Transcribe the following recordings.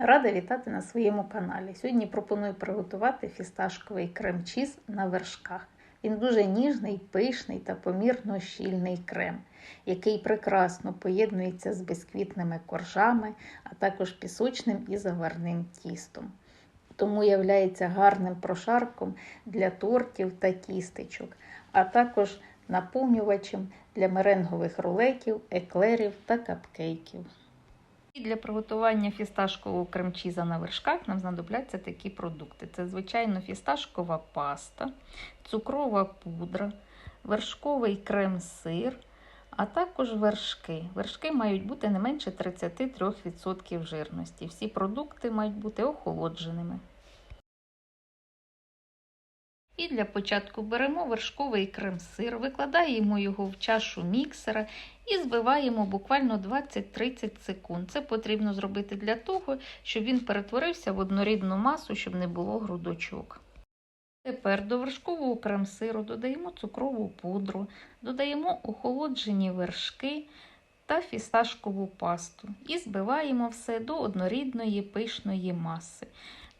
Рада вітати на своєму каналі. Сьогодні пропоную приготувати фісташковий крем-чіз на вершках. Він дуже ніжний, пишний та помірно щільний крем, який прекрасно поєднується з безквітними коржами, а також пісочним і заварним тістом. Тому являється гарним прошарком для тортів та тістечок, а також наповнювачем для меренгових рулетів, еклерів та капкейків. І для приготування фісташкового кремчіза на вершках нам знадобляться такі продукти: це, звичайно, фісташкова паста, цукрова пудра, вершковий крем-сир, а також вершки. Вершки мають бути не менше 33% жирності. Всі продукти мають бути охолодженими. І для початку беремо вершковий крем-сир, викладаємо його в чашу міксера і збиваємо буквально 20-30 секунд. Це потрібно зробити для того, щоб він перетворився в однорідну масу, щоб не було грудочок. Тепер до вершкового крем-сиру додаємо цукрову пудру, додаємо охолоджені вершки та фісташкову пасту і збиваємо все до однорідної пишної маси.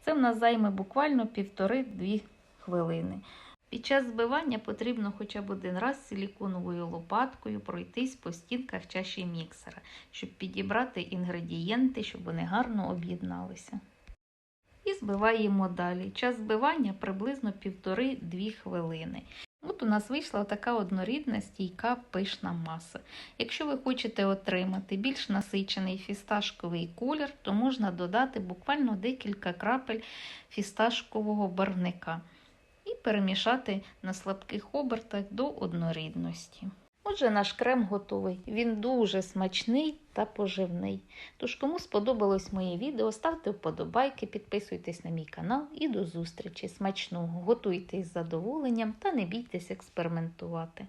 Це в нас займе буквально 1,5-2 хвилини. Під час збивання потрібно хоча б один раз силіконовою лопаткою пройтись по стінках чаші міксера, щоб підібрати інгредієнти, щоб вони гарно об'єдналися. І збиваємо далі. Час збивання приблизно 1,5-2 хвилини. От у нас вийшла така однорідна стійка пишна маса. Якщо ви хочете отримати більш насичений фісташковий колір, то можна додати буквально декілька крапель фісташкового барвника перемішати на слабких обертах до однорідності. Отже, наш крем готовий. Він дуже смачний та поживний. Тож, кому сподобалось моє відео, ставте вподобайки, підписуйтесь на мій канал і до зустрічі. Смачного! Готуйте із задоволенням та не бійтесь експериментувати.